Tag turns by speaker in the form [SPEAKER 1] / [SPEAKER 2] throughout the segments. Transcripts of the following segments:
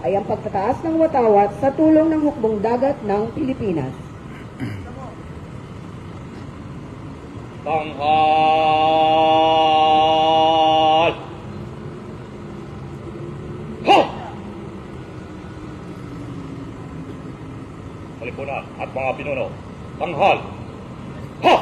[SPEAKER 1] ay ang pagtataas ng watawat sa tulong ng hukbong dagat ng Pilipinas.
[SPEAKER 2] Tanghal! Ha! Kalipunan at mga pinuno, tanghal! Ha!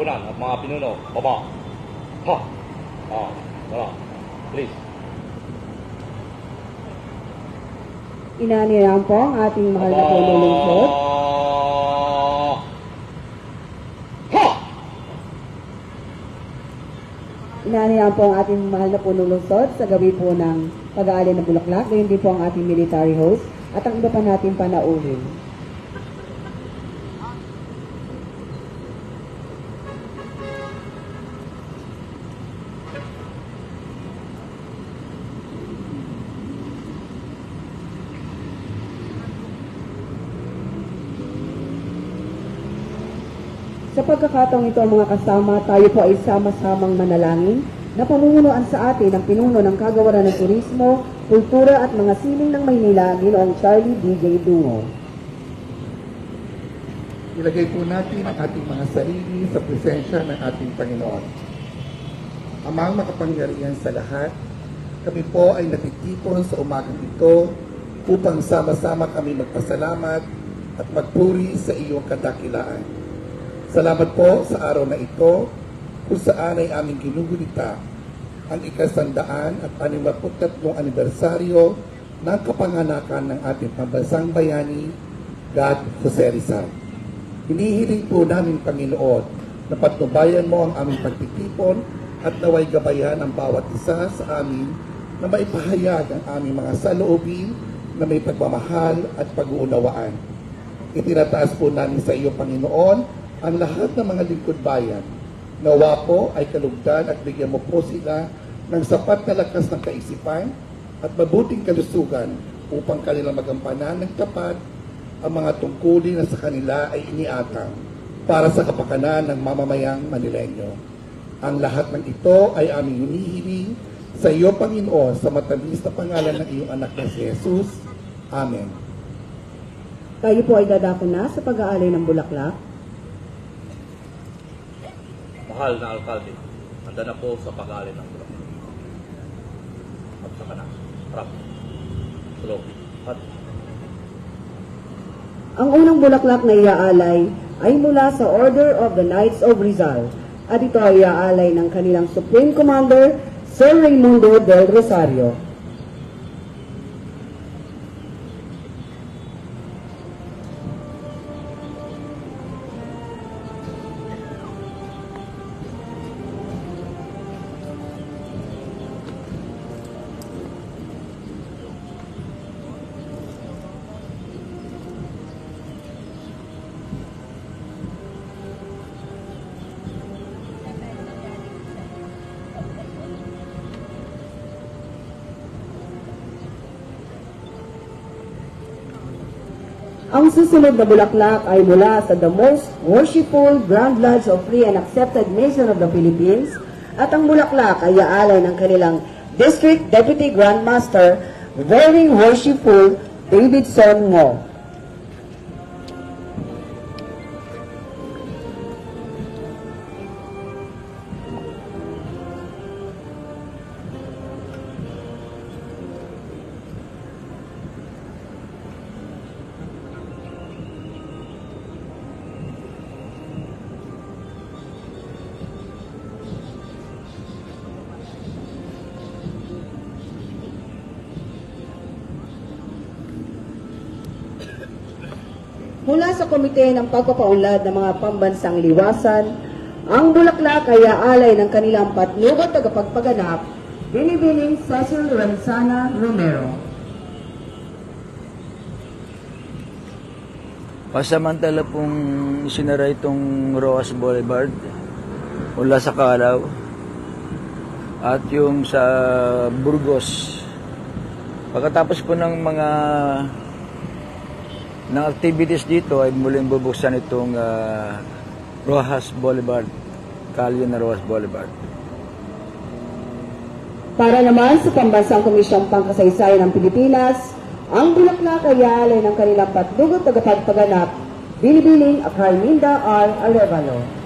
[SPEAKER 2] Kalipunan at mga pinuno, baba! Ha! Ah, tara. Please.
[SPEAKER 1] Inaniyan po ang ating mahal na Polo Lungsod.
[SPEAKER 2] Ha!
[SPEAKER 1] Inaniyan po ang ating mahal na Polo Lungsod sa gabi po ng pag-aali ng Bulaklak. Ngayon din po ang ating military host at ang iba pa natin panauhin. Sa pagkakataong ito mga kasama, tayo po ay sama-samang manalangin na pamumunuan sa atin ang pinuno ng kagawaran ng turismo, kultura at mga sining ng Maynila, Ginoong Charlie DJ Dungo.
[SPEAKER 3] Ilagay po natin ang ating mga sarili sa presensya ng ating Panginoon. Amang makapangyarihan sa lahat, kami po ay natitipon sa umagang ito upang sama-sama kami magpasalamat at magpuri sa iyong kadakilaan. Salamat po sa araw na ito kung saan ay aming ginugunita ang ikasandaan at 63 anibersaryo ng kapanganakan ng ating pambansang bayani, God Jose Rizal. Hinihiling po namin, Panginoon, na patnubayan mo ang aming pagtitipon at naway gabayan ang bawat isa sa amin na maipahayag ang aming mga saloobin na may pagmamahal at pag-uunawaan. Itinataas po namin sa iyo, Panginoon, ang lahat ng mga lingkod bayan. Nawa po ay kalugdan at bigyan mo po sila ng sapat na lakas ng kaisipan at mabuting kalusugan upang kanilang magampanan ng tapat ang mga tungkulin na sa kanila ay iniatang para sa kapakanan ng mamamayang Manilenyo. Ang lahat ng ito ay aming hinihiling sa iyo, Panginoon, sa matamis na pangalan ng iyong anak na si Jesus. Amen.
[SPEAKER 1] Tayo po ay dadako na sa pag-aali ng Bulaklak.
[SPEAKER 2] Mahal na alkalde, handa na sa pag-aalin ng bulak. At saka na. Rap. Slow. At
[SPEAKER 1] Ang unang bulaklak na iaalay ay mula sa Order of the Knights of Rizal at ito ay iaalay ng kanilang Supreme Commander Sir Raimundo del Rosario. Ang susunod na bulaklak ay mula sa the most worshipful Grand Lodge of Free and Accepted Nation of the Philippines at ang bulaklak ay aalay ng kanilang District Deputy Grand Master, Very Worshipful Davidson Ngo. Mula sa Komite ng Pagpapaunlad ng mga Pambansang Liwasan, ang Bulaklak ay aalay ng kanilang patnubat tagapagpaganap, Binibining Cecil Renzana Romero.
[SPEAKER 4] Pasamantala pong sinara itong Roas Boulevard mula sa Kalaw at yung sa Burgos. Pagkatapos po ng mga ng activities dito ay muling bubuksan itong ah, Rojas Boulevard, kalye na Rojas Boulevard.
[SPEAKER 1] Para naman sa Pambansang Komisyong Pangkasaysayan ng Pilipinas, ang Bulaklak ay aalay ng kanilang patnubat tagapagpaganap, Binibining Carminda R. Arevalo.